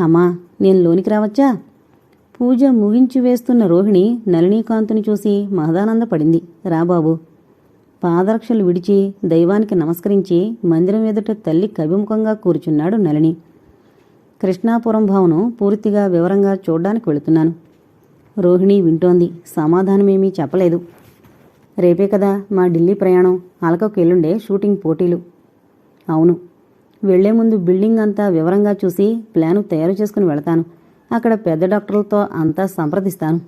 అమ్మా నేను లోనికి రావచ్చా? పూజ ముగించి వేస్తున్న రోహిణి నళినీకాంతుని చూసి మహదానందపడింది. రాబాబు పాదరక్షలు విడిచి దైవానికి నమస్కరించి మందిరం ఎదుట తల్లి కవిముఖంగా కూర్చున్నాడు నళిని. కృష్ణాపురం భవనం పూర్తిగా వివరంగా చూడ్డానికి వెళుతున్నాను. రోహిణి వింటోంది. సమాధానమేమీ చెప్పలేదు. రేపే కదా మా ఢిల్లీ ప్రయాణం. అలకకు ఎల్లుండే షూటింగ్ పోటీలు. అవును. వెళ్ళే ముందు బిల్డింగ్ అంతా వివరంగా చూసి ప్లాను తయారు చేసుకుని వెళతాను. అక్కడ పెద్ద డాక్టర్లతో అంతా సంప్రదిస్తాను.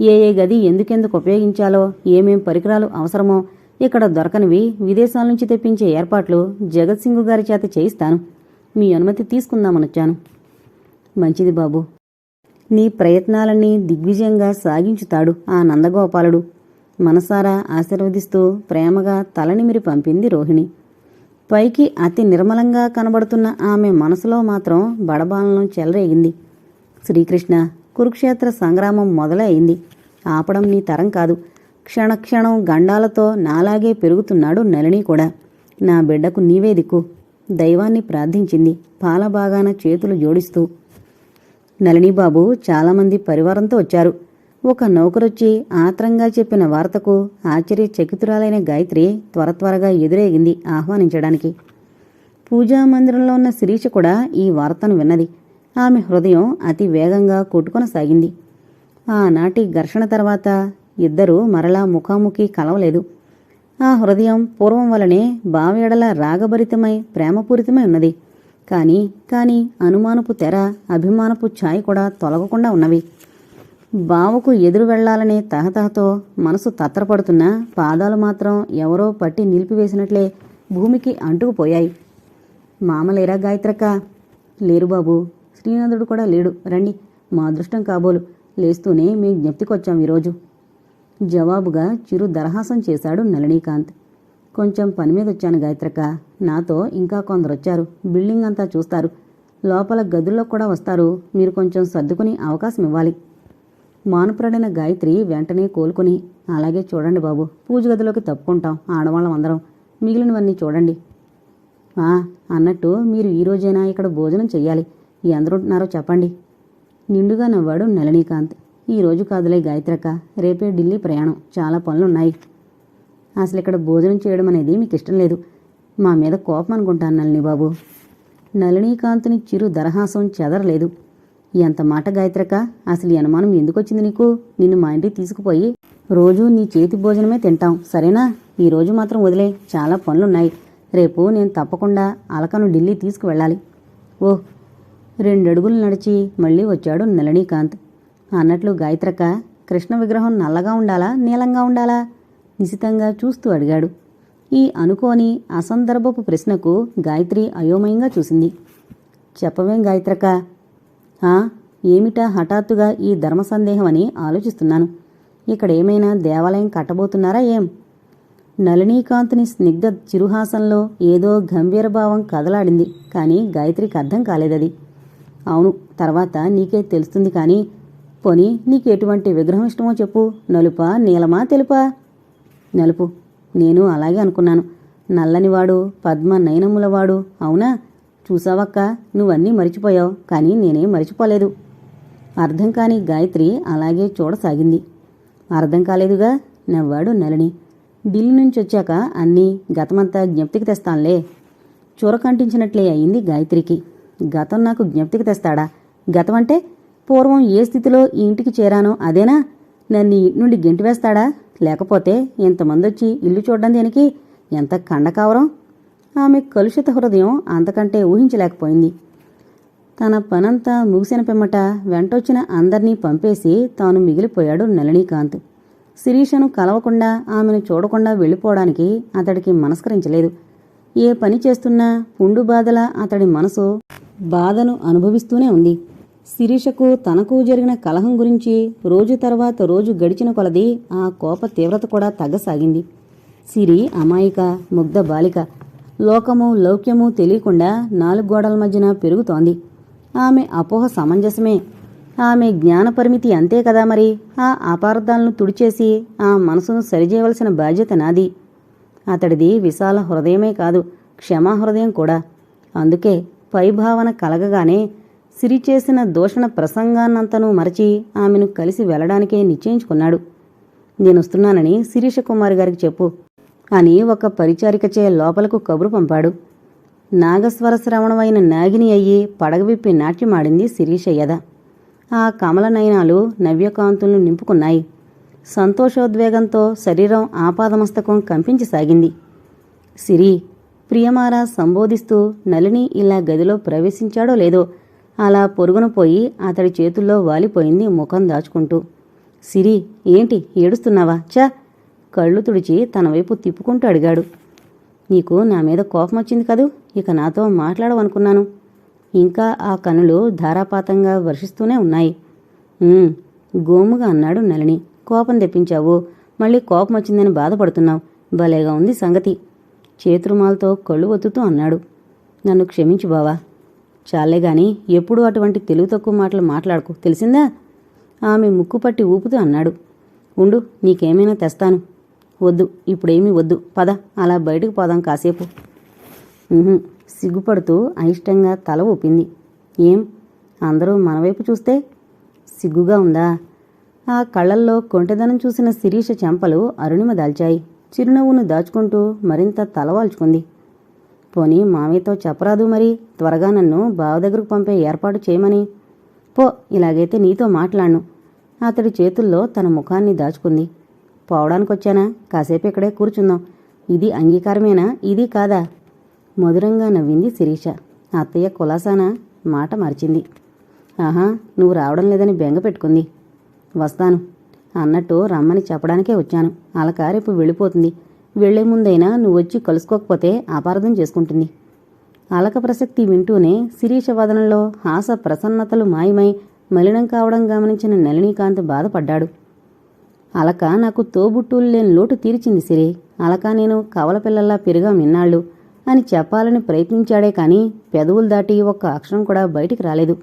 ఏ ఏ గది ఎందుకెందుకు ఉపయోగించాలో ఏమేం పరికరాలు అవసరమో ఇక్కడ దొరకనివి విదేశాల నుంచి తెప్పించే ఏర్పాట్లు జగత్ సింగ్ గారి చేత చేయిస్తాను. మీ అనుమతి తీసుకుందామనొచ్చాను మంచిది బాబు. నీ ప్రయత్నాలన్నీ దిగ్విజయంగా సాగించుతాడు ఆ నందగోపాలుడు. మనసారా ఆశీర్వదిస్తూ ప్రేమగా తలనిమిరి పంపింది రోహిణి. పైకి అతి నిర్మలంగా కనబడుతున్న ఆమె మనసులో మాత్రం బడబాలను చెలరేగింది. శ్రీకృష్ణ కురుక్షేత్ర సంగ్రామం మొదలైంది. ఆపడం నీ తరం కాదు. క్షణక్షణం గండాలతో నాలాగే పెరుగుతున్నాడు నళిని కూడా. నా బిడ్డకు నీవే దిక్కు. దైవాన్ని ప్రార్థించింది. పాలబాగాన చేతులు జోడిస్తూ. నళినీబాబు చాలామంది పరివారంతో వచ్చారు. ఒక నౌకరొచ్చి ఆత్రంగా చెప్పిన వార్తకు ఆశ్చర్యచకితురాలైన గాయత్రి త్వర త్వరగా ఎదురేగింది ఆహ్వానించడానికి. పూజా మందిరంలో ఉన్న శిరీష కూడా ఈ వార్తను విన్నది. ఆమె హృదయం అతి వేగంగా కొట్టుకొనసాగింది. ఆనాటి ఘర్షణ తర్వాత ఇద్దరూ మరలా ముఖాముఖి కలవలేదు. ఆ హృదయం పూర్వం వలనే బావేడల రాగభరితమై ప్రేమపూరితమై ఉన్నది. కాని కాని అనుమానపు తెర అభిమానపు ఛాయ్ కూడా తొలగకుండా ఉన్నవి. బావకు ఎదురు వెళ్ళాలనే తహతహతో మనసు తత్తరపడుతున్నా పాదాలు మాత్రం ఎవరో పట్టి నిలిపివేసినట్లే భూమికి అంటుకుపోయాయి. మామలేరా గాయత్రక్క? లేరు బాబు. శ్రీనాథుడు కూడా లేడు. రండి. మా అదృష్టం కాబోలు. లేస్తూనే మేము జ్ఞప్తికొచ్చాం ఈరోజు. జవాబుగా చిరు దరహాసం చేశాడు నళినీకాంత్. కొంచెం పని మీద వచ్చాను గాయత్రక్క. నాతో ఇంకా కొందరు వచ్చారు బిల్డింగ్ అంతా చూస్తారు. లోపల గదుల్లో కూడా వస్తారు. మీరు కొంచెం సర్దుకుని అవకాశం ఇవ్వాలి. మానుపరడిన గాయత్రి వెంటనే కోలుకుని అలాగే చూడండి బాబు పూజ గదిలోకి తప్పుకుంటాం ఆడవాళ్ళం అందరం మిగిలినవన్నీ చూడండి. ఆ అన్నట్టు మీరు ఈ రోజైనా ఇక్కడ భోజనం చెయ్యాలి. ఎందరుంటున్నారో చెప్పండి. నిండుగా నవ్వాడు నళినీకాంత్. ఈ రోజు కాదులే గాయత్రక్క రేపే ఢిల్లీ ప్రయాణం. చాలా పనులున్నాయి. అసలు ఇక్కడ భోజనం చేయడం అనేది మీకు ఇష్టం లేదు. మా మీద కోపం అనుకుంటాను నళిని బాబు నళినీకాంతుని చిరు దరహాసం చెదరలేదు. ఎంత మాట గాయత్రక? అసలు ఈ అనుమానం ఎందుకొచ్చింది నీకు? నిన్ను మా ఇంటికి తీసుకుపోయి రోజూ నీ చేతి భోజనమే తింటాం సరేనా? ఈరోజు మాత్రం వదిలే చాలా పనులున్నాయి. రేపు నేను తప్పకుండా అలకను ఢిల్లీ తీసుకువెళ్ళాలి. ఓ రెండడుగులు నడిచి మళ్ళీ వచ్చాడు నళినీకాంత్. అన్నట్లు గాయత్రక్క కృష్ణ విగ్రహం నల్లగా ఉండాలా నీలంగా ఉండాలా? నిశితంగా చూస్తూ అడిగాడు. ఈ అనుకోని అసందర్భపు ప్రశ్నకు గాయత్రి అయోమయంగా చూసింది. చెప్పవేం గాయత్రక? ఆ? ఏమిటా హఠాత్తుగా ఈ ధర్మ సందేహమని ఆలోచిస్తున్నాను. ఇక్కడ ఏమైనా దేవాలయం కట్టబోతున్నారా ఏం? నళినీకాంతుని స్నిగ్ధ చిరుహాసంలో ఏదో గంభీరభావం కదలాడింది కానీ గాయత్రికి అర్థం కాలేదది. అవును తర్వాత నీకే తెలుస్తుంది కానీ పోనీ నీకు ఎటువంటి విగ్రహం ఇష్టమో చెప్పు. నలుపా నీలమా తెలుపా? నలుపు. నేను అలాగే అనుకున్నాను. నల్లనివాడు పద్మ నయనములవాడు అవునా? చూసావక్క నువ్వన్నీ మరిచిపోయావు కానీ నేనేం మరిచిపోలేదు. అర్థం కాని గాయత్రి అలాగే చూడసాగింది. అర్థం కాలేదుగా నవ్వాడు నలిని ఢిల్లీ నుంచి వచ్చాక అన్నీ గతమంతా జ్ఞప్తికి తెస్తానులే. చూరకంటించినట్లే అయింది గాయత్రికి. గతం నాకు జ్ఞప్తికి తెస్తాడా? గతం అంటే పూర్వం ఏ స్థితిలో ఈ ఇంటికి చేరానో అదేనా? నన్ను ఇంటి నుండి గెంటివేస్తాడా? లేకపోతే ఇంతమంది వచ్చి ఇల్లు చూడడం దేనికి? ఎంత కండకావరం? ఆమె కలుషిత హృదయం అంతకంటే ఊహించలేకపోయింది. తన పనంతా ముగిసిన పిమ్మట వెంటొచ్చిన అందర్నీ పంపేసి తాను మిగిలిపోయాడు నళినీకాంత్. శిరీషను కలవకుండా ఆమెను చూడకుండా వెళ్ళిపోవడానికి అతడికి మనస్కరించలేదు. ఏ పని చేస్తున్నా పుండు బాధల అతడి మనసు బాధను అనుభవిస్తూనే ఉంది. శిరీషకు తనకు జరిగిన కలహం గురించి రోజు తర్వాత రోజు గడిచిన కొలది ఆ కోప తీవ్రత కూడా తగ్గసాగింది. సిరి అమాయిక ముగ్ధ బాలిక లోకము లౌక్యము తెలియకుండా నాలుగు గోడల మధ్యన పెరుగుతోంది. ఆమె అపోహ సమంజసమే. ఆమె జ్ఞాన పరిమితి అంతే కదా మరి. ఆ అపార్థాలను తుడిచేసి ఆ మనసును సరిచేయవలసిన బాధ్యత నాది. అతడిది విశాల హృదయమే కాదు క్షమా హృదయం కూడా. అందుకే పైభావన కలగగానే సిరి చేసిన దూషణ ప్రసంగాన్నంతనూ మరచి ఆమెను కలిసి వెళ్ళడానికే నిశ్చయించుకున్నాడు. నేనొస్తున్నానని శిరీష కుమార్ గారికి చెప్పు. అని ఒక పరిచారికచే లోపలకు కబురు పంపాడు. నాగస్వర శ్రవణమైన నాగిని అయ్యి పడగ విప్పి నాట్యమాడింది శిరీషయ్యద. ఆ కమల నయనాలు నవ్యకాంతులను నింపుకున్నాయి. సంతోషోద్వేగంతో శరీరం ఆపాదమస్తకం కంపించసాగింది సిరి ప్రియమారా సంబోధిస్తూ నలిని ఇలా గదిలో ప్రవేశించాడో లేదో అలా పొరుగున పోయి అతడి చేతుల్లో వాలిపోయింది ముఖం దాచుకుంటూ. సిరి ఏంటి ఏడుస్తున్నావా? చా కళ్ళు తుడిచి తన వైపు తిప్పుకుంటూ అడిగాడు. నీకు నా మీద కోపం వచ్చింది కదూ? ఇక నాతో మాట్లాడవనుకున్నాను. ఇంకా ఆ కనులు ధారాపాతంగా వర్షిస్తూనే ఉన్నాయి. గోముగా అన్నాడు నలిని కోపం తెప్పించావు. మళ్ళీ కోపం వచ్చిందని బాధపడుతున్నావు. భలేగా ఉంది సంగతి. చేతురుమాలతో కళ్ళు ఒత్తుతూ అన్నాడు. నన్ను క్షమించు బావా. చాలే గాని ఎప్పుడూ అటువంటి తెలుగు తక్కువ మాటలు మాట్లాడుకో. తెలిసిందా? ఆమె ముక్కు పట్టి ఊపుతూ అన్నాడు. ఉండు నీకేమైనా తెస్తాను. వద్దు ఇప్పుడేమీ వద్దు. పద అలా బయటకు పోదాం కాసేపు. సిగ్గుపడుతూ అయిష్టంగా తల ఊపింది. ఏం అందరూ మనవైపు చూస్తే సిగ్గుగా ఉందా? ఆ కళ్ళల్లో కొంటెదనం చూసిన శిరీష చెంపలు అరుణిమ దాల్చాయి. చిరునవ్వును దాచుకుంటూ మరింత తలవాల్చుకుంది. పోనీ మామయ్యతో చెప్పరాదు మరి త్వరగా నన్ను బావ దగ్గరకు పంపే ఏర్పాటు చేయమని. పో ఇలాగైతే నీతో మాట్లాడను. అతడి చేతుల్లో తన ముఖాన్ని దాచుకుంది. పోవడానికి వచ్చానా కాసేపు ఇక్కడే కూర్చుందాం. ఇది అంగీకారమేనా? ఇది కాదా? మధురంగా నవ్వింది శిరీష. అత్తయ్య కులాసానా? మాట మార్చింది. ఆహా నువ్వు రావడం లేదని బెంగ పెట్టుకుంది. వస్తాను. అన్నట్టు రమ్మని చెప్పడానికే వచ్చాను. అలక రేపు వెళ్ళిపోతుంది. వెళ్ళే ముందైనా నువ్వు వచ్చి కలుసుకోకపోతే అపార్థం చేసుకుంటుంది. అలక ప్రసక్తి వింటూనే శిరీష వదనంలో హాస ప్రసన్నతలు మాయమై మలినం కావడం గమనించిన నళినీకాంత్ బాధపడ్డాడు. అలక నాకు తోబుట్టులు లేని లోటు తీర్చింది సిరి. అలక నేను కవల పిల్లల్లా పెరిగా మిన్నాళ్ళు అని చెప్పాలని ప్రయత్నించాడే కాని పెదవులు దాటి ఒక్క అక్షరం కూడా బయటికి రాలేదు.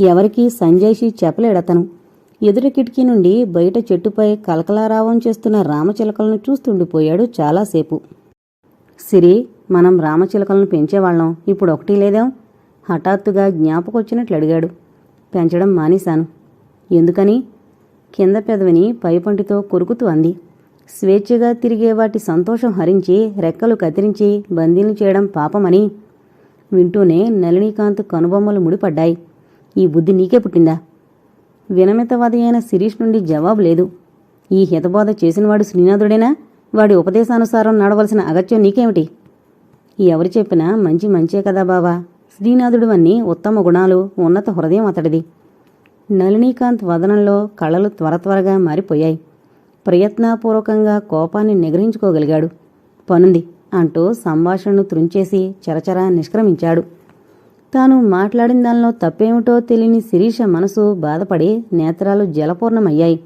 ఎవరికీ సంజయ్షి చెప్పలేడతను ఎదురు కిటికీ నుండి బయట చెట్టుపై కలకలారావం చేస్తున్న రామచిలకలను చూస్తుండిపోయాడు చాలాసేపు. సిరి మనం రామచిలకలను పెంచేవాళ్ళం. ఇప్పుడు ఒకటి లేదాం? హఠాత్తుగా జ్ఞాపకొచ్చినట్లు అడిగాడు. పెంచడం మానేశాను. ఎందుకని? కింద పెదవిని పైపంటితో కొరుకుతూ అంది. స్వేచ్ఛగా తిరిగే వాటి సంతోషం హరించి రెక్కలు కత్తిరించి బందీలు చేయడం పాపమని. వింటూనే నళినీకాంత్ కనుబొమ్మలు ముడిపడ్డాయి. ఈ బుద్ధి నీకే పుట్టిందా? వినమితవాది అయిన శిరీష్ నుండి జవాబు లేదు. ఈ హితబోధ చేసినవాడు శ్రీనాథుడేనా? వాడి ఉపదేశానుసారం నడవలసిన అగత్యం నీకేమిటి? ఎవరు చెప్పినా మంచి మంచే కదా బావా. శ్రీనాథుడు అన్ని ఉత్తమ గుణాలు ఉన్నత హృదయం అతడిది. నళినీకాంత్ వదనంలో కళ్ళలు త్వర త్వరగా మారిపోయాయి. ప్రయత్నపూర్వకంగా కోపాన్ని నిగ్రహించుకోగలిగాడు. పనుంది అంటూ సంభాషణను త్రుంచేసి చరచరా నిష్క్రమించాడు. తాను మాట్లాడిన దానిలో తప్పేమిటో తెలియని శిరీష మనసు బాధపడి నేత్రాలు జలపూర్ణమయ్యాయి.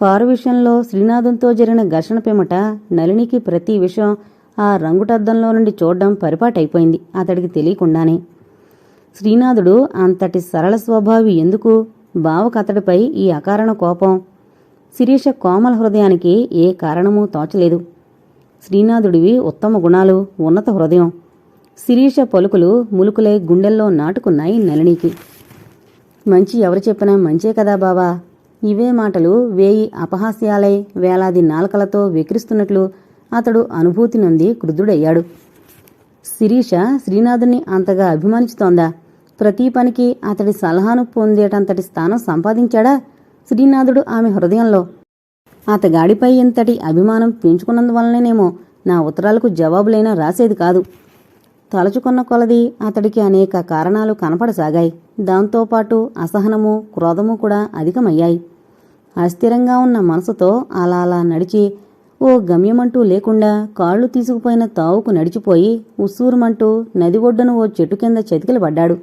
కారు విషయంలో శ్రీనాథంతో జరిగిన ఘర్షణ పిమ్మట నళినికి ప్రతి విషయం ఆ రంగుటద్దంలో నుండి చూడడం పరిపాటైపోయింది. అతడికి తెలియకుండానే శ్రీనాథుడు అంతటి సరళ స్వభావి ఎందుకు? భావకతడిపై ఈ అకారణ కోపం. శిరీష కోమల హృదయానికి ఏ కారణమూ తోచలేదు. శ్రీనాథుడివి ఉత్తమ గుణాలు ఉన్నత హృదయం. శిరీష పలుకులు ములుకులై గుండెల్లో నాటుకున్నాయి నళినికి. మంచి ఎవరు చెప్పినా మంచే కదా బావా. ఇవే మాటలు వేయి అపహాస్యాలై వేలాది నాల్కలతో వెకిరిస్తున్నట్లు అతడు అనుభూతి నొంది క్రుద్ధుడయ్యాడు. శిరీష శ్రీనాథుని అంతగా అభిమానిస్తోందా ప్రతి పనికి అతడి సలహాను పొందేటంతటి స్థానం సంపాదించాడా? శ్రీనాథుడు ఆమె హృదయంలో అతగాడిపై ఇంతటి అభిమానం పెంచుకున్నందువల్లనేమో నా ఉత్తరాలకు జవాబులైనా రాసేది కాదు. తలచుకున్న కొలది అతడికి అనేక కారణాలు కనపడసాగాయి. దాంతోపాటు అసహనము క్రోధము కూడా అధికమయ్యాయి. అస్థిరంగా ఉన్న మనసుతో అలా అలా నడిచి ఓ గమ్యమంటూ లేకుండా కాళ్ళు తీసుకుపోయిన తావుకు నడిచిపోయి ఉస్సూరుమంటూ నది ఒడ్డున ఓ చెట్టు కింద చతికిలబడ్డాడు.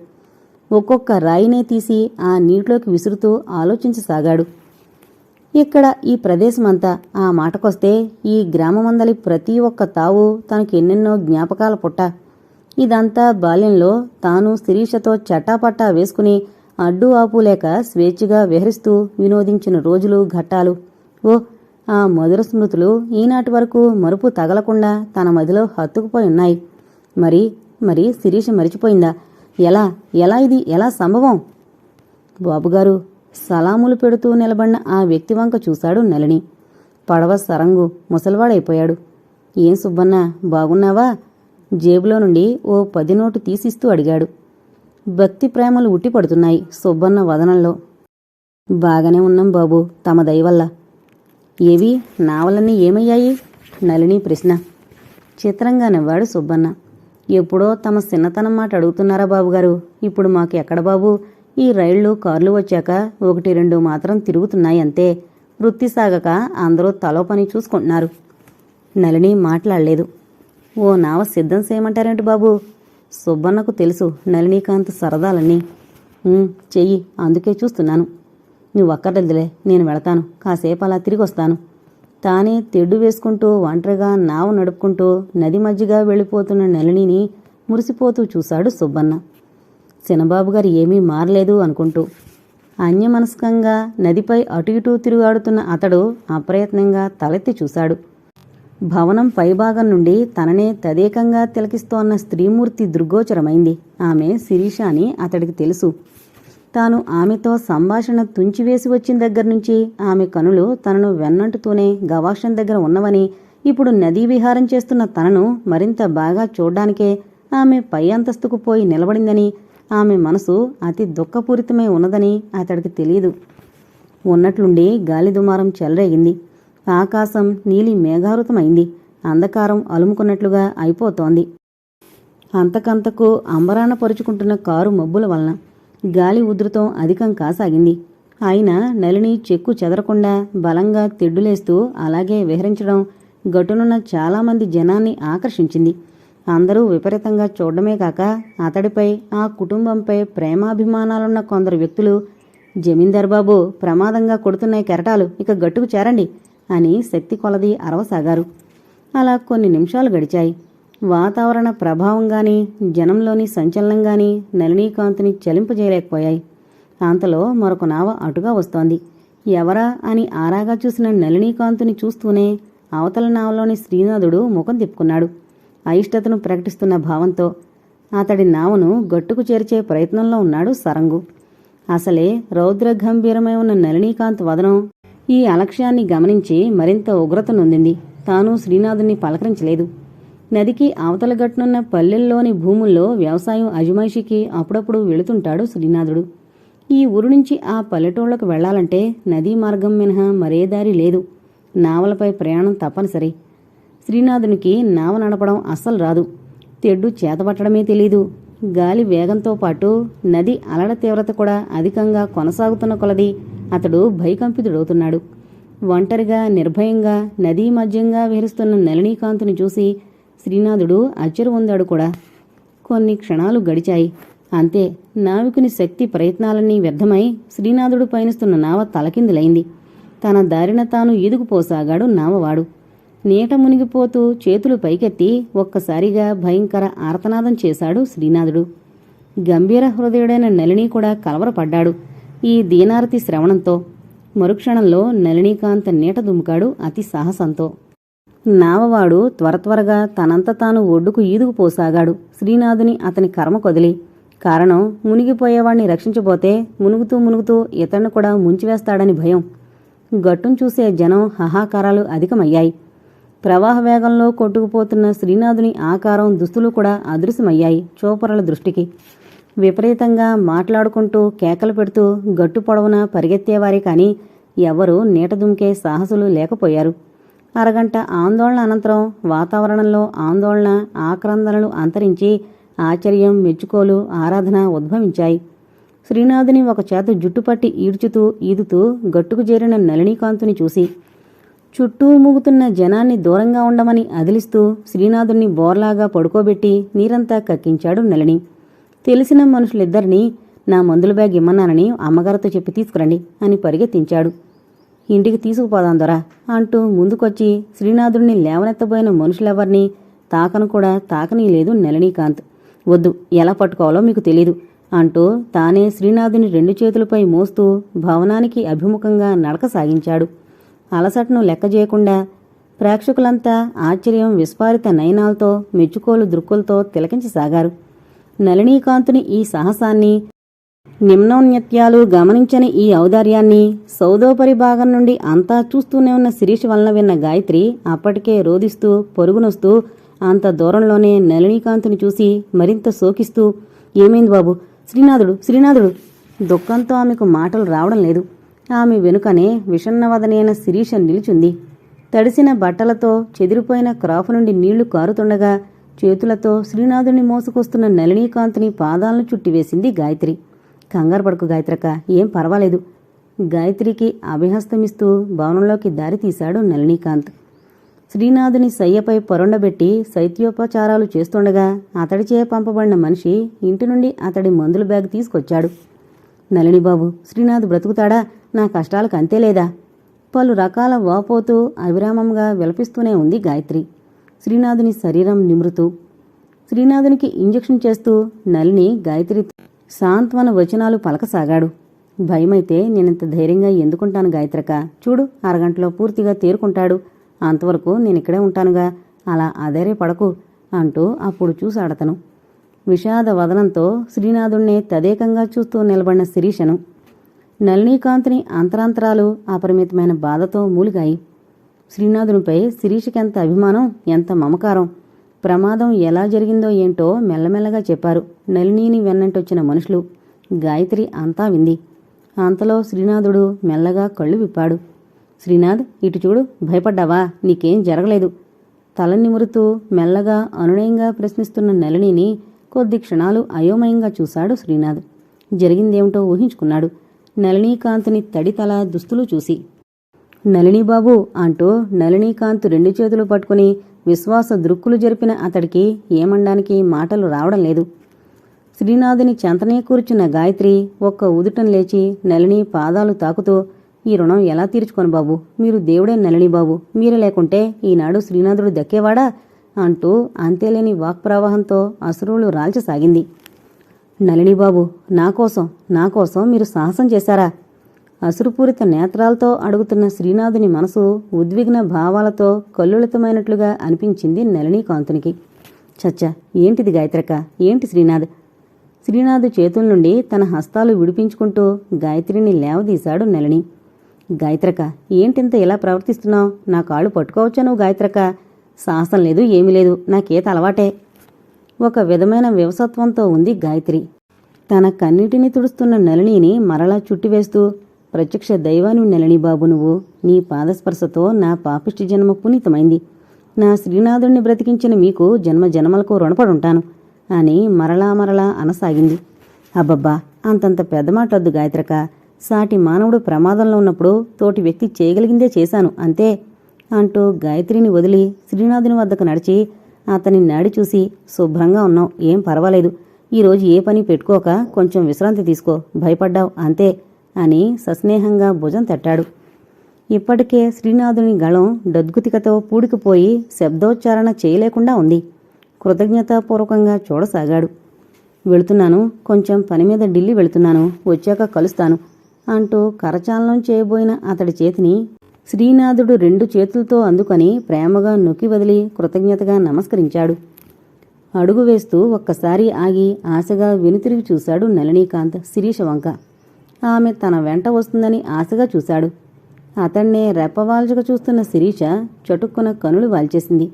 ఒక్కొక్క రాయినే తీసి ఆ నీటిలోకి విసురుతూ ఆలోచించసాగాడు. ఇక్కడ ఈ ప్రదేశమంతా ఆ మాటకొస్తే ఈ గ్రామమందలి ప్రతి ఒక్క తావు తనకి ఎన్నెన్నో జ్ఞాపకాల పుట్ట. ఇదంతా బాల్యంలో తాను శిరీషతో చట్టాపట్టా వేసుకుని అడ్డు ఆపు లేక స్వేచ్ఛగా విహరిస్తూ వినోదించిన రోజులు ఘట్టాలు. ఓ ఆ మధుర స్మృతులు ఈనాటి వరకు మరుపు తగలకుండా తన మదిలో హత్తుకుపోయి ఉన్నాయి. మరి మరి శిరీష మరిచిపోయిందా? ఎలా ఎలా ఇది ఎలా సంభవం? బాబుగారు సలాములు పెడుతూ నిలబడిన ఆ వ్యక్తి వంక చూశాడు నలిని పడవ సరంగు ముసలివాడైపోయాడు. ఏం సుబ్బన్న బాగున్నావా? జేబులో నుండి ఓ పది నోటు తీసిస్తూ అడిగాడు. భక్తి ప్రేమలు ఉట్టిపడుతున్నాయి సుబ్బన్న వదనంలో. బాగానే ఉన్నాం బాబు తమ దయవల్ల ఏవి నావలన్నీ ఏమయ్యాయి? నలిని ప్రశ్న. చిత్రంగా నవ్వాడు సుబ్బన్న. ఎప్పుడో తమ చిన్నతనం మాట అడుగుతున్నారా బాబుగారు? ఇప్పుడు మాకు ఎక్కడ బాబు? ఈ రైళ్ళు కార్లు వచ్చాక ఒకటి రెండు మాత్రం తిరుగుతున్నాయి అంతే. వృత్తి సాగక అందరూ తలో పని చూసుకుంటున్నారు. నలిని మాట్లాడలేదు. ఓ నావ సిద్ధం చేయమంటారేంటి బాబు? సుబ్బన్నకు తెలుసు నలినీకాంత్ సరదాలని చెయ్యి అందుకే చూస్తున్నాను. నువ్వు అక్కర్లేదులే నేను వెళతాను. కాసేపు అలా తిరిగి వస్తాను తానే తెడ్డు వేసుకుంటూ ఒంటరిగా నావ నడుపుకుంటూ నది మధ్యగా వెళ్ళిపోతున్న నలినిని మురిసిపోతూ చూశాడు సుబ్బన్న. చిన్నబాబు గారు ఏమీ మారలేదు అనుకుంటూ. అన్యమనస్కంగా నదిపై అటు ఇటూ తిరుగాడుతున్న అతడు అప్రయత్నంగా తలెత్తి చూశాడు. భవనం పైభాగం నుండి తననే తదేకంగా తిలకిస్తోన్న స్త్రీమూర్తి దృగ్గోచరమైంది ఆమె శిరీష అని అతడికి తెలుసు. తాను ఆమెతో సంభాషణ తుంచివేసి వచ్చిన దగ్గర నుంచి ఆమె కనులు తనను వెన్నంటుతూనే గవాక్షం దగ్గర ఉన్నవని ఇప్పుడు నదీ విహారం చేస్తున్న తనను మరింత బాగా చూడ్డానికే ఆమె పై అంతస్తుకు పోయి నిలబడిందని ఆమె మనసు అతి దుఃఖపూరితమై ఉన్నదని అతడికి తెలియదు ఉన్నట్లుండి గాలి దుమారం చెలరేగింది. ఆకాశం నీలి మేఘారుతమైంది అంధకారం అలుముకున్నట్లుగా అయిపోతోంది. అంతకంతకు అంబరాన పరుచుకుంటున్న కారు మబ్బుల వలన గాలి ఉధృతం అధికం కాసాగింది. ఆయన నలిని చెక్కు చెదరకుండా బలంగా తెడ్డులేస్తూ అలాగే విహరించడం గట్టునున్న చాలామంది జనాన్ని ఆకర్షించింది. అందరూ విపరీతంగా చూడడమే కాక అతడిపై ఆ కుటుంబంపై ప్రేమాభిమానాలున్న కొందరు వ్యక్తులు జమీందార్ బాబు ప్రమాదంగా కొడుతున్నాయి కెరటాలు ఇక గట్టుకు చేరండి అని శక్తి కొలది అరవసాగారు. అలా కొన్ని నిమిషాలు గడిచాయి. వాతావరణ ప్రభావం గాని జనంలోని సంచలనం గాని నలినీకాంతిని చలింపజేయలేకపోయాయి. అంతలో మరొక నావ అటుగా వస్తోంది. ఎవరా అని ఆరాగా చూసిన నలినీకాంతుని చూస్తూనే అవతల నావలోని శ్రీనాథుడు ముఖం తిప్పుకున్నాడు. అయిష్టతను ప్రకటిస్తున్న భావంతో అతడి నావను గట్టుకు చేర్చే ప్రయత్నంలో ఉన్నాడు సరంగు. అసలే రౌద్రగంభీరమై ఉన్న నలినీకాంత్ వదనం ఈ అలక్ష్యాన్ని గమనించి మరింత ఉగ్రత నొందింది. తాను శ్రీనాథుని పలకరించలేదు. నదికి అవతల గట్టునున్న పల్లెల్లోని భూముల్లో వ్యవసాయం అజమాయిషికి అప్పుడప్పుడు వెళుతుంటాడు శ్రీనాథుడు. ఈ ఊరు నుంచి ఆ పల్లెటూళ్ళకు వెళ్ళాలంటే నదీ మార్గం మినహా మరే దారి లేదు. నావలపై ప్రయాణం తప్పనిసరి. శ్రీనాథునికి నావ నడపడం అస్సలు రాదు. తెడ్డు చేతపట్టడమే తెలీదు. గాలి వేగంతో పాటు నది అలడ తీవ్రత కూడా అధికంగా కొనసాగుతున్న కొలది అతడు భయకంపితుడవుతున్నాడు. ఒంటరిగా నిర్భయంగా నదీ మధ్యంగా విహరిస్తున్న నలినీకాంతుని చూసి శ్రీనాథుడు అచ్చరు కూడా. కొన్ని క్షణాలు గడిచాయి. అంతే నావికుని శక్తి ప్రయత్నాలన్నీ వ్యర్థమై శ్రీనాథుడు పయనిస్తున్న నావ తలకిందులైంది. తన దారిన తాను ఈదుకుపోసాగాడు నావవాడు నీట మునిగిపోతూ చేతులు పైకెత్తి ఒక్కసారిగా భయంకర ఆర్తనాదం చేశాడు శ్రీనాథుడు. గంభీర హృదయుడైన నలిని కూడా కలవరపడ్డాడు ఈ దీనారతి శ్రవణంతో. మరుక్షణంలో నలినీకాంత నీట దుముకాడు అతి సాహసంతో. నావవాడు త్వర త్వరగా తనంత తాను ఒడ్డుకు ఈదుకుపోసాగాడు శ్రీనాథుని అతని కర్మ కొదిలి. కారణం మునిగిపోయేవాణ్ణి రక్షించబోతే మునుగుతూ మునుగుతూ ఇతన్ని కూడా ముంచివేస్తాడని భయం. గట్టును చూసే జనం హాహాకారాలు అధికమయ్యాయి. ప్రవాహ వేగంలో కొట్టుకుపోతున్న శ్రీనాథుని ఆకారం దుస్తులు కూడా అదృశ్యమయ్యాయి చూపరుల దృష్టికి. విపరీతంగా మాట్లాడుకుంటూ కేకలు పెడుతూ గట్టు పొడవున పరిగెత్తేవారే కాని ఎవరూ నీట దుంకే సాహసులు లేకపోయారు. అరగంట ఆందోళన అనంతరం వాతావరణంలో ఆందోళన ఆక్రందనలు అంతరించి ఆశ్చర్యం మెచ్చుకోలు ఆరాధన ఉద్భవించాయి. శ్రీనాథుని ఒక చేత జుట్టుపట్టి ఈడ్చుతూ ఈదుతూ గట్టుకు చేరిన నలినీకాంతుని చూసి చుట్టూ మూగుతున్న జనాన్ని దూరంగా ఉండమని అదిలిస్తూ శ్రీనాథుణ్ణి బోర్లాగా పడుకోబెట్టి నీరంతా కక్కించాడు నలిని తెలిసిన మనుషులిద్దరినీ నా మందుల బ్యాగ్ ఇమ్మన్నానని అమ్మగారితో చెప్పి తీసుకురండి అని పరిగెత్తించాడు. ఇంటికి తీసుకుపోదాం దొరా అంటూ ముందుకొచ్చి శ్రీనాథుడిని లేవనెత్తబోయిన మనుషులెవర్నీ? తాకను కూడా తాకనీయలేదు నలినీకాంత్. వద్దు ఎలా పట్టుకోవాలో మీకు తెలీదు అంటూ తానే శ్రీనాథుని రెండు చేతులపై మోస్తూ భవనానికి అభిముఖంగా నడక సాగించాడు. అలసటను లెక్క చేయకుండా ప్రేక్షకులంతా ఆశ్చర్యం విస్ఫారిత నయనాలతో మెచ్చుకోలు దృక్కులతో తిలకించసాగారు. నళినీకాంతుని ఈ సాహసాన్ని నిమ్నోన్నత్యాలు గమనించని ఈ ఔదార్యాన్ని సౌదోపరి భాగం నుండి అంతా చూస్తూనే ఉన్న శిరీష్ వలన విన్న గాయత్రి అప్పటికే రోదిస్తూ పొరుగునొస్తూ అంత దూరంలోనే నళినీకాంతుని చూసి మరింత శోకిస్తూ ఏమైంది బాబు? శ్రీనాథుడు? శ్రీనాథుడు? దుఃఖంతో ఆమెకు మాటలు రావడం లేదు. ఆమె వెనుకనే విషన్నవదనైన శిరీష నిలిచింది. తడిసిన బట్టలతో చెదిరిపోయిన క్రాఫ్ నుండి నీళ్ళు కారుతుండగా చేతులతో శ్రీనాథుని మోసుకొస్తున్న నళినీకాంతుని పాదాలను చుట్టివేసింది గాయత్రి. కంగారు పడకు గాయత్రక్క. ఏం పర్వాలేదు. గాయత్రికి అభిహస్తమిస్తూ భవనంలోకి దారి తీశాడు నళినీకాంత్. శ్రీనాథుని సయ్యపై పొరండబెట్టి శైత్యోపచారాలు చేస్తుండగా అతడిచే పంపబడిన మనిషి ఇంటి నుండి అతడి మందుల బ్యాగ్ తీసుకొచ్చాడు. నళినిబాబు శ్రీనాథ్ బ్రతుకుతాడా? నా కష్టాలకు అంతే లేదా? పలు రకాల వాపోతూ అవిరామంగా విలపిస్తూనే ఉంది గాయత్రి. శ్రీనాథుని శరీరం నిమృతూ శ్రీనాథునికి ఇంజెక్షన్ చేస్తూ నలిని గాయత్రి సాంత్వన వచనాలు పలకసాగాడు. భయమైతే నేనింత ధైర్యంగా ఎందుకుంటాను గాయత్రక? చూడు అరగంటలో పూర్తిగా తేరుకుంటాడు. అంతవరకు నేనిక్కడే ఉంటానుగా. అలా అధైర్యపడకు అంటూ అప్పుడు చూశాడతను విషాద వదనంతో శ్రీనాథుణ్ణి తదేకంగా చూస్తూ నిలబడిన శిరీషను. నళినీకాంత్ని అంతరాంతరాలు అపరిమితమైన బాధతో మూలిగాయి. శ్రీనాథునిపై శిరీషకెంత అభిమానం ఎంత మమకారం. ప్రమాదం ఎలా జరిగిందో ఏంటో మెల్లమెల్లగా చెప్పారు. నళినీని వెన్నంటొచ్చిన మనుషులు. గాయత్రి అంతా వింది. అంతలో శ్రీనాథుడు మెల్లగా కళ్ళు విప్పాడు. శ్రీనాథ్ ఇటు చూడు భయపడ్డావా? నీకేం జరగలేదు. తల నిమురుతూ మెల్లగా అనునయంగా ప్రశ్నిస్తున్న నళినిని కొద్ది క్షణాలు అయోమయంగా చూశాడు శ్రీనాథ్. జరిగిందేమిటో ఊహించుకున్నాడు. నళినీకాంత్ని తడితల దుస్తులు చూసి. నళినీబాబు అంటూ నళినీకాంత్ రెండు చేతులు పట్టుకుని విశ్వాస దృక్కులు జరిపిన అతడికి ఏమండానికి మాటలు రావడం లేదు. శ్రీనాథుని చెంతనే కూర్చున్న గాయత్రి ఒక్క ఉదుటం లేచి నలిని పాదాలు తాకుతూ ఈ రుణం ఎలా తీర్చుకోను బాబు? మీరు దేవుడే నలిని బాబు. మీరు లేకుంటే ఈనాడు శ్రీనాథుడు దక్కేవాడా? అంటూ అంతేలేని వాక్ప్రవాహంతో అసురులు రాల్చసాగింది. నళినిబాబు నా కోసం నా కోసం మీరు సాహసం చేశారా? అసురుపూరిత నేత్రాలతో అడుగుతున్న శ్రీనాథుని మనసు ఉద్విగ్న భావాలతో కల్లుళితమైనట్లుగా అనిపించింది నళినీకాంతునికి చచ్చ ఏంటిది గాయత్రక్క? ఏంటి శ్రీనాథ్? శ్రీనాథ్ చేతుల నుండి తన హస్తాలు విడిపించుకుంటూ గాయత్రిని లేవదీశాడు నళిని. గాయత్రక ఏంటింత ఇలా ప్రవర్తిస్తున్నావు? నా కాళ్ళు పట్టుకోవచ్చా నువ్వు గాయత్రక సాహసం లేదు ఏమీ లేదు నాకేత అలవాటే. ఒక విధమైన వివసత్వంతో ఉంది గాయత్రి. తన కన్నిటిని తుడుస్తున్న నలినీని మరలా చుట్టివేస్తూ ప్రత్యక్ష దైవాను నెలని బాబు నువ్వు. నీ పాదస్పర్శతో నా పాపిష్టి జన్మ పునీతమైంది. నా శ్రీనాథుణ్ణి బ్రతికించిన మీకు జన్మ జన్మలకు రుణపడుంటాను. అని మరలా మరలా అనసాగింది. అబ్బబ్బా అంతంత పెద్ద మాటొద్దు గాయత్రక. సాటి మానవుడు ప్రమాదంలో ఉన్నప్పుడు తోటి వ్యక్తి చేయగలిగిందే చేశాను అంతే. అంటూ గాయత్రిని వదిలి శ్రీనాథుని వద్దకు నడిచి అతని నాడి చూసి శుభ్రంగా ఉన్నావు ఏం పర్వాలేదు. ఈరోజు ఏ పని పెట్టుకోక కొంచెం విశ్రాంతి తీసుకో భయపడ్డావు అంతే. అని సస్నేహంగా భుజం తట్టాడు. ఇప్పటికే శ్రీనాథుని గళం డద్గుతికతో పూడికిపోయి శబ్దోచ్చారణ చేయలేకుండా ఉంది. కృతజ్ఞతాపూర్వకంగా చూడసాగాడు. వెళుతున్నాను. కొంచెం పని మీద ఢిల్లీ వెళుతున్నాను. వచ్చాక కలుస్తాను అంటూ కరచాలనం చేయబోయిన అతడి చేతిని శ్రీనాథుడు రెండు చేతులతో అందుకొని ప్రేమగా నొక్కి వదిలి కృతజ్ఞతగా నమస్కరించాడు. అడుగు వేస్తూ ఒక్కసారి ఆగి ఆశగా వెనుతిరిగి చూశాడు నళినీకాంత్ శిరీష వంక ఆమె తన వెంట వస్తుందని ఆశగా చూశాడు. అతన్నే రెప్పవాల్చుగా చూస్తున్న శిరీష చటుక్కున కనులు వాల్చేసింది.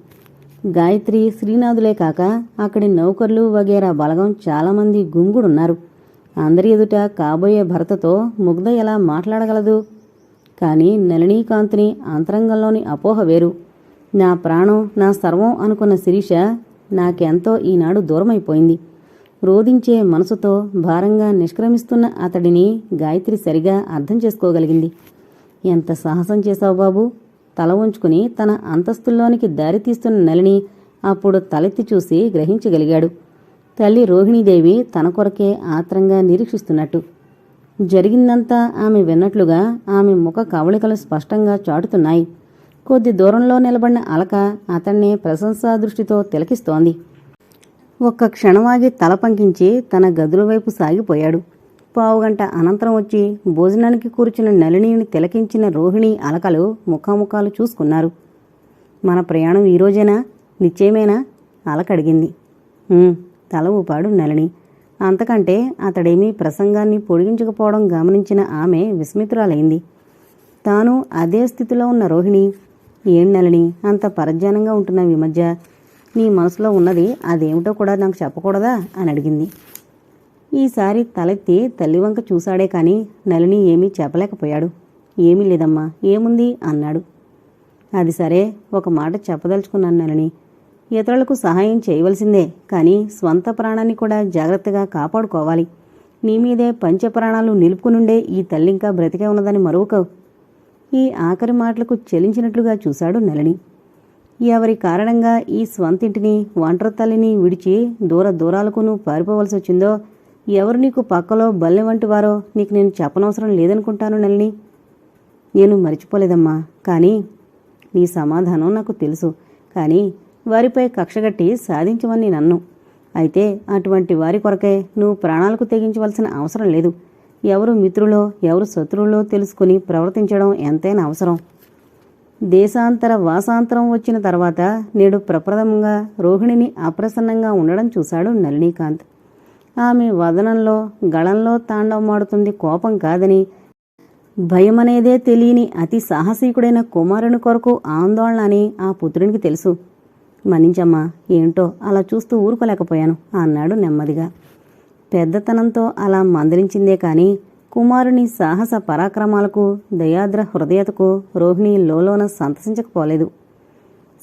గాయత్రి శ్రీనాథులే కాక అక్కడి నౌకర్లు వగేరా బలగం చాలామంది గుంగుడున్నారు. అందరి ఎదుట కాబోయే భర్తతో ముగ్ధ ఎలా మాట్లాడగలదు? కానీ నళినీకాంత్ని అంతరంగంలోని అపోహ వేరు. నా ప్రాణం నా సర్వం అనుకున్న శిరీష నాకెంతో ఈనాడు దూరమైపోయింది. రోధించే మనసుతో భారంగా నిష్క్రమిస్తున్న అతడిని గాయత్రి సరిగా అర్థం చేసుకోగలిగింది. ఎంత సాహసం చేశావు బాబు? తల ఉంచుకుని తన అంతస్తుల్లోనికి దారితీస్తున్న నెలని నలిని అప్పుడు తలెత్తి చూసి గ్రహించగలిగాడు. తల్లి రోహిణీదేవి తన కొరకే ఆత్రంగా నిరీక్షిస్తున్నట్టు. జరిగిందంతా ఆమె విన్నట్లుగా ఆమె ముఖ కవళికలు స్పష్టంగా చాటుతున్నాయి. కొద్ది దూరంలో నిలబడిన అలక అతన్నే ప్రశంసా దృష్టితో తిలకిస్తోంది. ఒక్క క్షణమాగి తల పంకించి తన గదుల వైపు సాగిపోయాడు. పావుగంట అనంతరం వచ్చి భోజనానికి కూర్చున్న నలినిని తిలకించిన రోహిణి అలకలు ముఖాముఖాలు చూసుకున్నారు. మన ప్రయాణం ఈ రోజేనా? నిశ్చయమేనా? అలకడిగింది. తల ఊపాడు నలిని అంతకంటే అతడేమీ ప్రసంగాన్ని పొడిగించకపోవడం గమనించిన ఆమె విస్మితురాలైంది. తాను అదే స్థితిలో ఉన్న రోహిణి. ఏం నలిని అంత పరధ్యానంగా ఉంటున్నావు ఈ మధ్య. నీ మనసులో ఉన్నది అదేమిటో కూడా నాకు చెప్పకూడదా? అని అడిగింది. ఈసారి తలెత్తి తల్లి వంక చూశాడే కాని నలిని ఏమీ చెప్పలేకపోయాడు. ఏమీ లేదమ్మా ఏముంది? అన్నాడు. అది సరే ఒక మాట చెప్పదలుచుకున్నాను నలిని ఇతరులకు సహాయం చేయవలసిందే కానీ స్వంత ప్రాణాన్ని కూడా జాగ్రత్తగా కాపాడుకోవాలి. నీ మీదే పంచప్రాణాలు నిలుపుకునుండే ఈ తల్లింకా బ్రతికే ఉన్నదని మరువకవు ఈ ఆఖరి మాటలకు చెలించినట్లుగా చూశాడు నలిని ఎవరి కారణంగా ఈ స్వంతింటిని ఒంటరి తల్లిని విడిచి దూర దూరాలకు నువ్వు పారిపోవలసి వచ్చిందో ఎవరు నీకు పక్కలో బల్లె వంటి వారో నీకు నేను చెప్పనవసరం లేదనుకుంటాను నల్ని నేను మర్చిపోలేదమ్మా కానీ నీ సమాధానం నాకు తెలుసు. కానీ వారిపై కక్షగట్టి సాధించమని నన్ను. అయితే అటువంటి వారి కొరకే నువ్వు ప్రాణాలకు తెగించవలసిన అవసరం లేదు. ఎవరు మిత్రులో ఎవరు శత్రువులో తెలుసుకుని ప్రవర్తించడం ఎంతైనా అవసరం. దేశాంతర వాసాంతరం వచ్చిన తర్వాత నేడు ప్రప్రథమంగా రోహిణిని అప్రసన్నంగా ఉండడం చూశాడు నళినీకాంత్. ఆమె వదనంలో గళంలో తాండవమాడుతుంది కోపం కాదని భయమనేదే తెలియని అతి సాహసీకుడైన కుమారుని కొరకు ఆందోళన అని ఆ పుత్రునికి తెలుసు. మన్నించమ్మా ఏంటో అలా చూస్తూ ఊరుకోలేకపోయాను అన్నాడు నెమ్మదిగా. పెద్దతనంతో అలా మందలించిందే కానీ కుమారుని సాహస పరాక్రమాలకు దయాద్ర హృదయతకు రోహిణి లోలోన సంతసించకపోలేదు.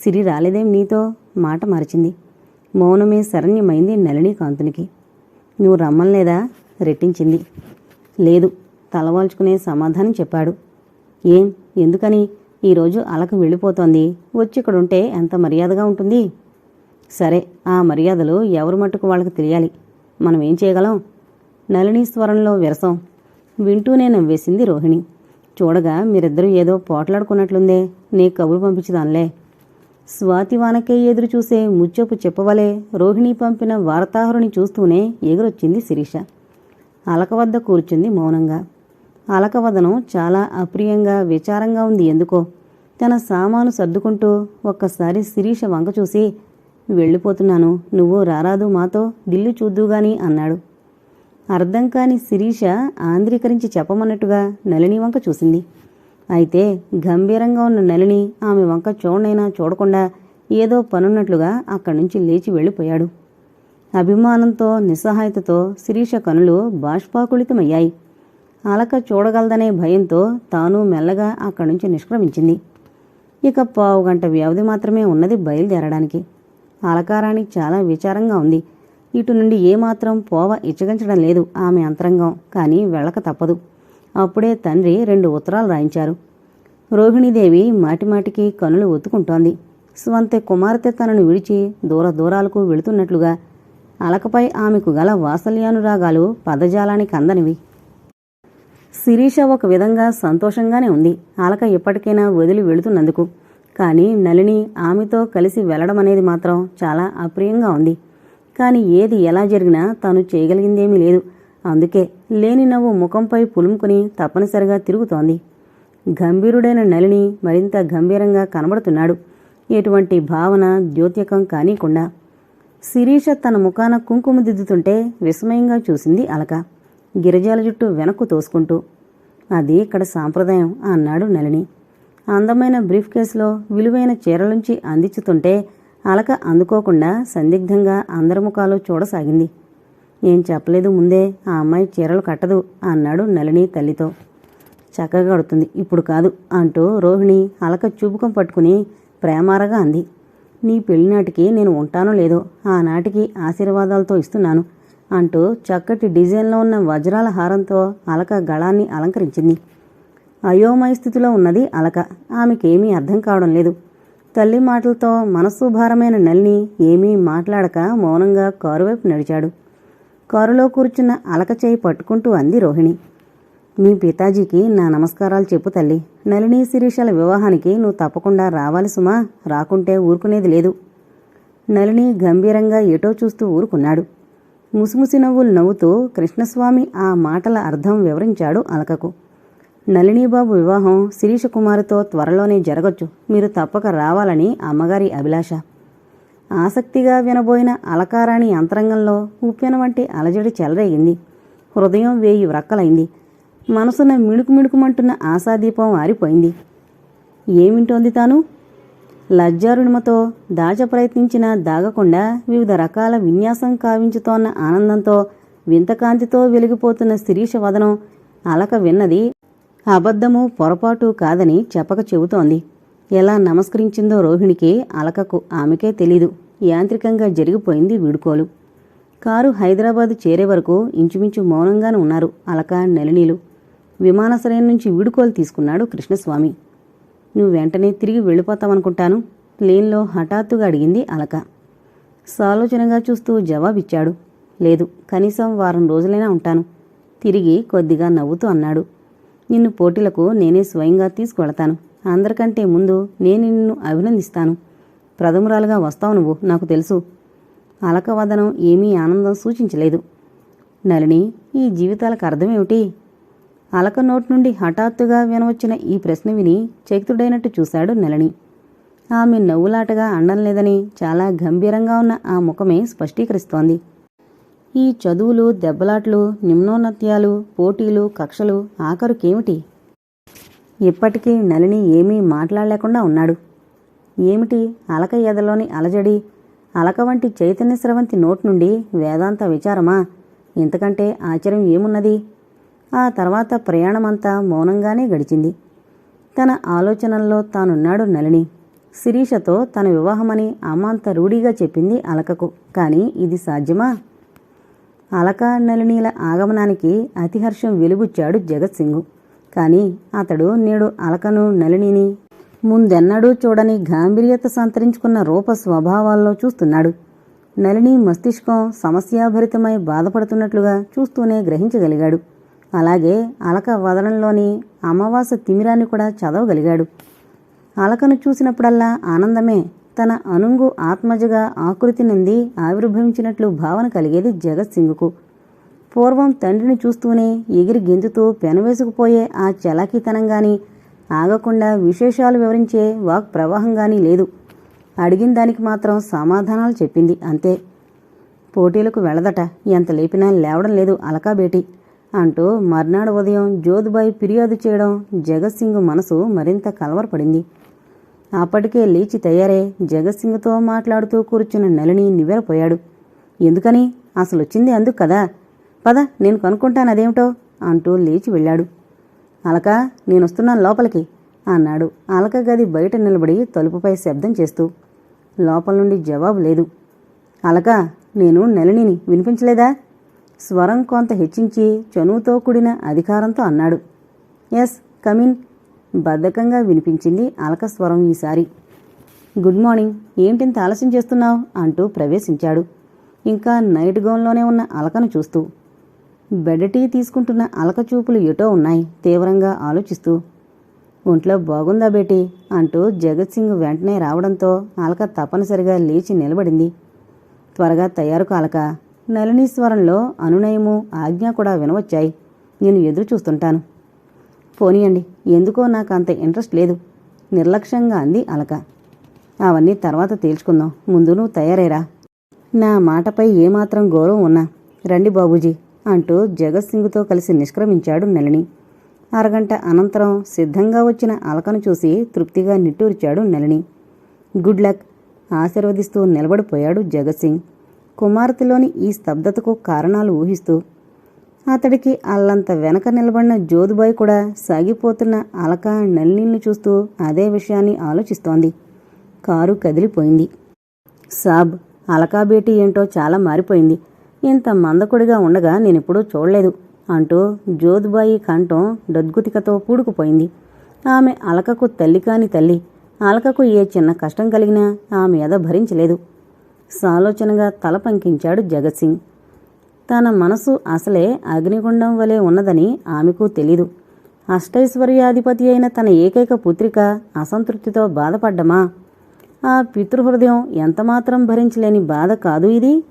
సిరి రాలేదేం నీతో? మాట మరిచింది. మౌనమే శరణ్యమైంది నళినీకాంతునికి. నువ్వు రమ్మలేదా రెట్టించింది. లేదు తలవాల్చుకునే సమాధానం చెప్పాడు. ఏం? ఎందుకని? ఈరోజు అలక వెళ్ళిపోతోంది. వచ్చి ఇక్కడుంటే ఎంత మర్యాదగా ఉంటుంది? సరే ఆ మర్యాదలు ఎవరి మట్టుకు వాళ్ళకి తెలియాలి. మనం ఏం చేయగలం? నలిని స్వరంలో విరసం. వింటూనే నవ్వేసింది రోహిణి. చూడగా మీరిద్దరూ ఏదో పోట్లాడుకున్నట్లుందే నీ కబురు పంపించదాన్లే స్వాతి వానకే ఎదురు చూసే ముచ్చపు చెప్పవలే రోహిణి పంపిన వార్తాహరుని చూస్తూనే ఎగురొచ్చింది శిరీష. అలక వద్ద కూర్చుంది మౌనంగా. అలకవదనం చాలా అప్రియంగా విచారంగా ఉంది ఎందుకో. తన సామాను సర్దుకుంటూ ఒక్కసారి శిరీష వంక చూసి వెళ్ళిపోతున్నాను నువ్వు రారాదు మాతో ఢిల్లీ చూద్దుగాని అన్నాడు. అర్థం కాని శిరీష ఆంధ్రీకరించి చెప్పమన్నట్టుగా నళిని వంక చూసింది. అయితే గంభీరంగా ఉన్న నళిని ఆమె వంక చూడనైనా చూడకుండా ఏదో పనున్నట్లుగా అక్కడి నుంచి లేచి వెళ్ళిపోయాడు. అభిమానంతో నిస్సహాయతతో శిరీష కనులు బాష్పాకుళితమయ్యాయి అలక చూడగలదనే భయంతో తాను మెల్లగా అక్కడి నుంచి నిష్క్రమించింది. ఇక పావు గంట వ్యవధి మాత్రమే ఉన్నది బయలుదేరడానికి. అలకారానికి చాలా విచారంగా ఉంది. ఇటు నుండి ఏమాత్రం పోవ ఇచ్చగించడం లేదు ఆమె అంతరంగం కానీ వెళ్ళక తప్పదు. అప్పుడే తండ్రి రెండు ఉత్తరాలు రాయించారు. రోహిణీదేవి మాటిమాటికి కనులు ఒత్తుకుంటోంది స్వంత కుమార్తె తనను విడిచి దూర దూరాలకు వెళుతున్నట్లుగా అలకపై ఆమెకు గల వాత్సల్యానురాగాలు పదజాలానికి అందనివి. శిరీష ఒక విధంగా సంతోషంగానే ఉంది. అలక ఇప్పటికైనా వదిలి వెళుతున్నందుకు. కానీ నలిని ఆమెతో కలిసి వెళ్ళడం అనేది మాత్రం చాలా అప్రియంగా ఉంది. కానీ ఏది ఎలా జరిగినా తాను చేయగలిగిందేమీ లేదు. అందుకే లేని నవ్వు ముఖంపై పులుముకుని తప్పనిసరిగా తిరుగుతోంది. గంభీరుడైన నలిని మరింత గంభీరంగా కనబడుతున్నాడు. ఎటువంటి భావన ద్యోత్యకం కానీకుండా శిరీష తన ముఖాన కుంకుమ దిద్దుతుంటే విస్మయంగా చూసింది అలక. గిరిజాల జుట్టు వెనక్కు తోసుకుంటూ అది ఇక్కడ సాంప్రదాయం అన్నాడు నలిని అందమైన బ్రీఫ్ కేసులో విలువైన చీరలుంచి అందించుతుంటే అలక అందుకోకుండా సందిగ్ధంగా అందరి ముఖాలు చూడసాగింది. ఏం చెప్పలేదు ముందే ఆ అమ్మాయి చీరలు కట్టదు అన్నాడు నలిని తల్లితో. చక్కగా కడుతుంది ఇప్పుడు కాదు అంటూ రోహిణి అలక చూపుకం పట్టుకుని ప్రేమారగా అంది. నీ పెళ్ళినాటికి నేను ఉంటానో లేదో ఆనాటికి ఆశీర్వాదాలతో ఇస్తున్నాను అంటూ చక్కటి డిజైన్లో ఉన్న వజ్రాల హారంతో అలక గళాన్ని అలంకరించింది. అయోమయ స్థితిలో ఉన్నది అలక ఆమెకేమీ అర్థం కావడం లేదు. తల్లి మాటలతో మనస్సు భారమైన నల్ని ఏమీ మాట్లాడక మౌనంగా కారు వైపు నడిచాడు. కారులో కూర్చున్న అలక చేయి పట్టుకుంటూ అంది రోహిణి. మీ పితాజీకి నా నమస్కారాలు చెప్పు తల్లి. నళిని శిరీషల వివాహానికి నువ్వు తప్పకుండా రావాలి సుమా. రాకుంటే ఊరుకునేది లేదు. నళిని గంభీరంగా ఎటో చూస్తూ ఊరుకున్నాడు. ముసిముసి నవ్వులు నవ్వుతూ కృష్ణస్వామి ఆ మాటల అర్థం వివరించాడు అలకకు. నళినీబాబు వివాహం శిరీష కుమారుతో త్వరలోనే జరగచ్చు. మీరు తప్పక రావాలని అమ్మగారి అభిలాష. ఆసక్తిగా వినబోయిన అలకారాణి అంతరంగంలో ఉప్పెన వంటి అలజడి చెలరేగింది. హృదయం వేయి వ్రక్కలైంది. మనసున మిణుకు మిణుకుమంటున్న ఆశాదీపం ఆరిపోయింది. ఏమింటోంది తాను? లజ్జారుణిమతో దాచ ప్రయత్నించినా దాగకుండా వివిధ రకాల విన్యాసం కావించుతోన్న ఆనందంతో వింతకాంతితో వెలిగిపోతున్న శిరీష వదనం అలక విన్నది అబద్ధము పొరపాటు కాదని చెప్పక చెబుతోంది. ఎలా నమస్కరించిందో రోహిణికి అలకకు ఆమెకే తెలీదు. యాంత్రికంగా జరిగిపోయింది వీడుకోలు. కారు హైదరాబాదు చేరే వరకు ఇంచుమించు మౌనంగానే ఉన్నారు అలక నెలనీలు. విమానాశ్రయం నుంచి వీడుకోలు తీసుకున్నాడు కృష్ణస్వామి. నువ్వు వెంటనే తిరిగి వెళ్ళిపోతావనుకుంటాను ప్లేన్లో హఠాత్తుగా అడిగింది అలక. సాలోచనగా చూస్తూ జవాబిచ్చాడు. లేదు కనీసం వారం రోజులైనా ఉంటాను. తిరిగి కొద్దిగా నవ్వుతూ అన్నాడు. నిన్ను పోటీలకు నేనే స్వయంగా తీసుకువెళతాను. అందరికంటే ముందు నేను నిన్ను అభినందిస్తాను. ప్రథమురాలుగా వస్తావు నువ్వు నాకు తెలుసు. అలకవదనం ఏమీ ఆనందం సూచించలేదు. నలిని ఈ జీవితాలకు అర్థమేమిటి? అలక నోటి నుండి హఠాత్తుగా వినవచ్చిన ఈ ప్రశ్న విని చకితుడైనట్టు చూశాడు నలిని ఆమె నవ్వులాటగా అండం లేదని చాలా గంభీరంగా ఉన్న ఆ ముఖమే స్పష్టీకరిస్తోంది. ఈ చదువులు దెబ్బలాట్లు నిమ్నోన్నత్యాలు పోటీలు కక్షలు ఆఖరుకేమిటి? ఇప్పటికీ నలిని ఏమీ మాట్లాడలేకుండా ఉన్నాడు. ఏమిటి అలక ఎదలోని అలజడి? అలక వంటి చైతన్య స్రవంతి నోటి నుండి వేదాంత విచారమా? ఇంతకంటే ఆశ్చర్యం ఏమున్నది? ఆ తర్వాత ప్రయాణమంతా మౌనంగానే గడిచింది. తన ఆలోచనల్లో తానున్నాడు నలిని శిరీషతో తన వివాహమని అమాంత రూఢీగా చెప్పింది అలకకు. కానీ ఇది సాధ్యమా? అలక నలినీల ఆగమనానికి అతిహర్షం వెలుగుచ్చాడు జగత్సింగు కానీ అతడు నేడు అలకను నలినిని ముందెన్నడూ చూడని గాంభీర్యత సంతరించుకున్న రూప స్వభావాల్లో చూస్తున్నాడు. నలిని మస్తిష్కం సమస్యాభరితమై బాధపడుతున్నట్లుగా చూస్తూనే గ్రహించగలిగాడు. అలాగే అలక వదలంలోని అమావాస తిమిరాన్ని కూడా చదవగలిగాడు. అలకను చూసినప్పుడల్లా ఆనందమే తన అనుంగు ఆత్మజగా ఆకృతి నుండి ఆవిర్భవించినట్లు భావన కలిగేది జగత్ సింగ్కు. పూర్వం తండ్రిని చూస్తూనే ఎగిరి గెంతుతూ పెనవేసుకుపోయే ఆ చలాకీతనంగాని ఆగకుండా విశేషాలు వివరించే వాక్ ప్రవాహంగాని లేదు. అడిగిన దానికి మాత్రం సమాధానాలు చెప్పింది అంతే. పోటీలకు వెళ్ళదట ఎంత లేపినా లేవడం లేదు అలకాబేటి అంటూ మర్నాడు ఉదయం జోధుబాయి ఫిర్యాదు చేయడం జగత్ సింగ్ మనసు మరింత కలవరపడింది. అప్పటికే లేచి తయారై జగత్సింగ్తో మాట్లాడుతూ కూర్చున్న నలిని నివ్వెరపోయాడు. ఎందుకని? అసలు వచ్చింది అందుకు కదా. పద నేను కనుక్కుంటాను అదేమిటో అంటూ లేచి వెళ్ళాడు. అలక నేనొస్తున్నాను లోపలికి అన్నాడు. అలక గది బయట నిలబడి తలుపుపై శబ్దం చేస్తూ. లోపల నుండి జవాబు లేదు. అలక నేను నలినిని వినిపించలేదా? స్వరం కొంత హెచ్చించి చనువుతో కూడిన అధికారంతో అన్నాడు. Yes come in. బద్ధకంగా వినిపించింది అలక స్వరం ఈసారి. గుడ్ మార్నింగ్ ఏంటింత ఆలస్యం చేస్తున్నావు? అంటూ ప్రవేశించాడు. ఇంకా నైట్ గౌన్లోనే ఉన్న అలకను చూస్తూ. బెడ్ టీ తీసుకుంటున్న అలక చూపులు ఎటో ఉన్నాయి? తీవ్రంగా ఆలోచిస్తూ. ఒంట్లో బాగుందా బేటీ? అంటూ జగత్ సింగ్ వెంటనే రావడంతో అలక తప్పనిసరిగా లేచి నిలబడింది. త్వరగా తయారు కాలక నలినీశ్వరంలో అనునయము ఆజ్ఞ కూడా వినవచ్చాయి. నేను ఎదురు చూస్తుంటాను పోనీయండి. ఎందుకో నాకు అంత ఇంట్రెస్ట్ లేదు. నిర్లక్ష్యంగా అంది అలక. అవన్నీ తర్వాత తేల్చుకుందాం. ముందు నువ్వు తయారేరా. నా మాటపై ఏమాత్రం గౌరవం ఉన్నా. రండి బాబూజీ అంటూ జగత్ సింగ్తో కలిసి నిష్క్రమించాడు నలిని అరగంట అనంతరం సిద్ధంగా వచ్చిన అలకను చూసి తృప్తిగా నిట్టూర్చాడు నలిని గుడ్ లక్ ఆశీర్వదిస్తూ నిలబడిపోయాడు జగత్ సింగ్. కుమార్తెలోని ఈ స్తబ్దతకు కారణాలు ఊహిస్తూ అతడికి అల్లంత వెనక నిలబడిన జోదుబాయ్ కూడా సాగిపోతున్న అలక నల్లిని చూస్తూ అదే విషయాన్ని ఆలోచిస్తోంది. కారు కదిలిపోయింది. సాబ్ అలకాబేటి ఏంటో చాలా మారిపోయింది. ఇంత మందకుడిగా ఉండగా నేనెప్పుడూ చూడలేదు అంటూ జోదుబాయి కంఠం డద్గుతికతో పూడుకుపోయింది. ఆమె అలకకు తల్లి కాని తల్లి అలకకు ఏ చిన్న కష్టం కలిగినా ఆమె ఎద భరించలేదు. సాలోచనగా తల పంకించాడు జగత్ సింగ్. తన మనసు అసలే అగ్నిగుండం వలె ఉన్నదని ఆమెకు తెలీదు. అష్టైశ్వర్యాధిపతి అయిన తన ఏకైక పుత్రిక అసంతృప్తితో బాధపడ్డమా? ఆ పితృహృదయం ఎంతమాత్రం భరించలేని బాధ కాదు ఇది.